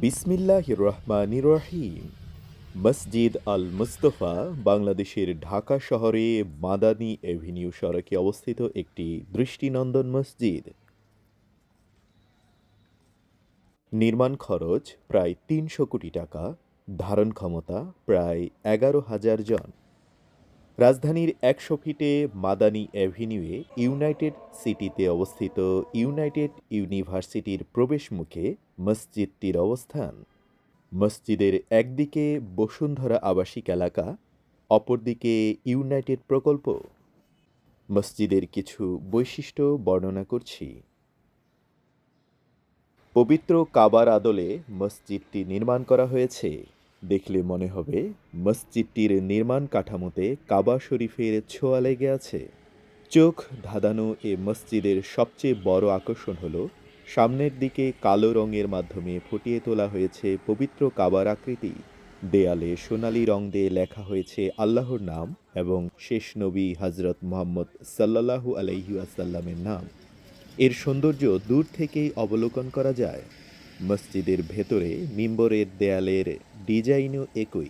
বিসমিল্লাহ রহমান রহিম মসজিদ আল মুস্তফা বাংলাদেশের ঢাকা শহরে মাদানী এভিনিউ সড়কে অবস্থিত একটি দৃষ্টিনন্দন মসজিদ। নির্মাণ খরচ প্রায় তিনশো কোটি টাকা, ধারণ ক্ষমতা প্রায় এগারো হাজার জন। রাজধানীর একশো ফিটে মাদানী অ্যাভিনিউয়ে ইউনাইটেড সিটিতে অবস্থিত ইউনাইটেড ইউনিভার্সিটির প্রবেশমুখে মসজিদটির অবস্থান। মসজিদের একদিকে বসুন্ধরা আবাসিক এলাকা, অপরদিকে ইউনাইটেড প্রকল্প। মসজিদের কিছু বৈশিষ্ট্য বর্ণনা করছি। পবিত্র কাবার আদলে মসজিদটি নির্মাণ করা হয়েছে। দেখলে মনে হবে, মসজিদটির নির্মাণ কাঠামোতে কাবা শরীফের ছোঁয়া লেগে আছে। চোখ ধাঁধানো এ মসজিদের সবচেয়ে বড় আকর্ষণ হলো, সামনের দিকে কালো রঙের মাধ্যমে ফুটিয়ে তোলা হয়েছে পবিত্র কাবার আকৃতি। দেয়ালে সোনালি রং দিয়ে লেখা হয়েছে আল্লাহর নাম এবং শেষ নবী হজরত মোহাম্মদ সাল্লাল্লাহু আলাইহি আসাল্লামের নাম। এর সৌন্দর্য দূর থেকেই অবলোকন করা যায়। মসজিদের ভেতরে, মিম্বরের দেয়ালের ডিজাইনও একই।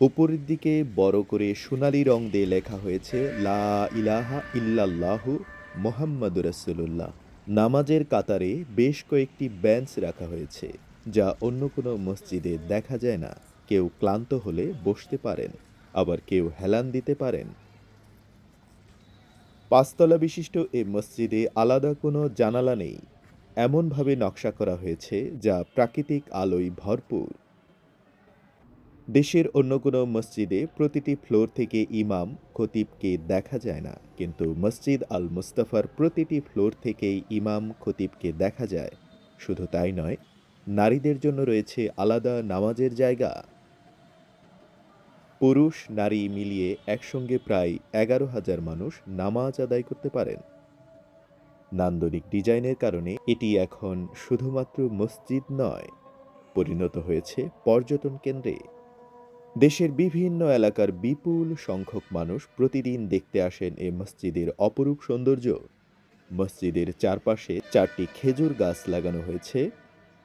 উপরের দিকে বড় করে সোনালি রং দিয়ে লেখা হয়েছে, লা ইলাহা ইল্লাল্লাহু মোহাম্মদ রসুল্লাহ নামাজের কাতারে বেশ কয়েকটি বেঞ্চ রাখা হয়েছে, যা অন্য কোনো মসজিদে দেখা যায় না। কেউ ক্লান্ত হলে বসতে পারেন, আবার কেউ হেলান দিতে পারেন। পাঁচতলা বিশিষ্ট এ মসজিদে আলাদা কোনো জানালা নেই। এমনভাবে নকশা করা হয়েছে যা প্রাকৃতিক আলোয় ভরপুর। দেশের অন্য কোনো মসজিদে প্রতিটি ফ্লোর থেকে ইমাম, খতিবকে দেখা যায় না, কিন্তু মসজিদ আল মুস্তাফার প্রতিটি ফ্লোর থেকেই ইমাম, খতিবকে দেখা যায়। শুধু তাই নয়, নারীদের জন্য রয়েছে আলাদা নামাজের জায়গা। পুরুষ, নারী মিলিয়ে একসঙ্গে প্রায় এগারো হাজার মানুষ নামাজ আদায় করতে পারেন। নান্দনিক ডিজাইনের কারণে এটি এখন শুধুমাত্র মসজিদ নয়, পরিণত হয়েছে পর্যটন কেন্দ্রে। দেশের বিভিন্ন এলাকার বিপুল সংখ্যক মানুষ প্রতিদিন দেখতে আসেন এ মসজিদের অপরূপ সৌন্দর্য। মসজিদের চারপাশে চারটি খেজুর গাছ লাগানো হয়েছে,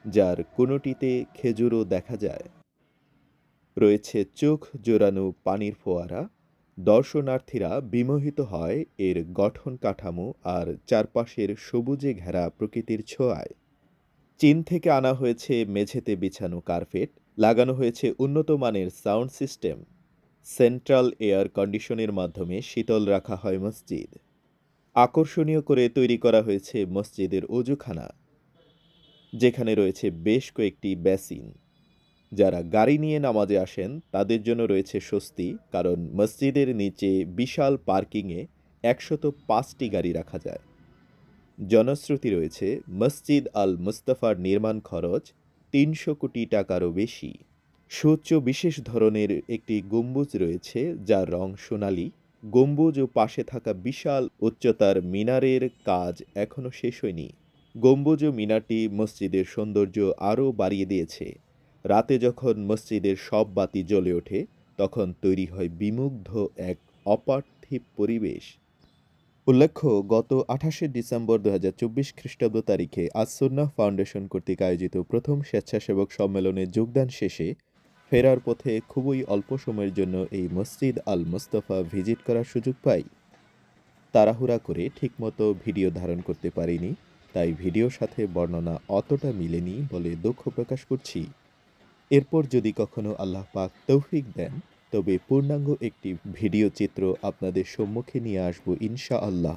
যার কোনোটিতে খেজুরও দেখা যায়। রয়েছে চোখ জোরানো পানির ফোয়ারা দর্শনার্থীরা বিমোহিত হয় এর গঠন কাঠামো আর চারপাশের সবুজে ঘেরা প্রকৃতির ছোঁয়ায়। চীন থেকে আনা হয়েছে মেঝেতে বিছানো কার্পেট, লাগানো হয়েছে উন্নত মানের সাউন্ড সিস্টেম। সেন্ট্রাল এয়ার কন্ডিশনের মাধ্যমে শীতল রাখা হয় মসজিদ। আকর্ষণীয় করে তৈরি করা হয়েছে মসজিদের অজুখানা, যেখানে রয়েছে বেশ কয়েকটি বেসিন। যারা গাড়ি নিয়ে নামাজে আসেন, তাদের জন্য রয়েছে স্বস্তি, কারণ মসজিদের নিচে বিশাল পার্কিংয়ে একশত পাঁচটি গাড়ি রাখা যায়। জনশ্রুতি রয়েছে, মসজিদ আল মুস্তাফার নির্মাণ খরচ তিনশো কোটি টাকারও বেশি। সুউচ্চ বিশেষ ধরনের একটি গম্বুজ রয়েছে, যার রং সোনালি। গম্বুজ ও পাশে থাকা বিশাল উচ্চতার মিনারের কাজ এখনও শেষ হয়নি। গম্বুজ ও মিনারটি মসজিদের সৌন্দর্য আরও বাড়িয়ে দিয়েছে। রাতে যখন মসজিদের সব বাতি জ্বলে ওঠে, তখন তৈরি হয় বিমুগ্ধ এক অপার্থিব পরিবেশ। উল্লেখ্য, গত আঠাশে ডিসেম্বর দু হাজার চব্বিশ খ্রিস্টাব্দ তারিখে আসন্না ফাউন্ডেশন কর্তৃক আয়োজিত প্রথম স্বেচ্ছাসেবক সম্মেলনে যোগদান শেষে ফেরার পথে খুবই অল্প সময়ের জন্য এই মসজিদ আল মোস্তফা ভিজিট করার সুযোগ পাই। তাড়াহুড়া করে ঠিকমতো ভিডিও ধারণ করতে পারিনি, তাই ভিডিওর সাথে বর্ণনা অতটা মিলেনি বলে দুঃখ প্রকাশ করছি। এরপর যদি কখনো আল্লাহ পাক তৌফিক দেন, তবে পূর্ণাঙ্গ একটি ভিডিও চিত্র আপনাদের সম্মুখে নিয়ে আসব ইনশা আল্লাহ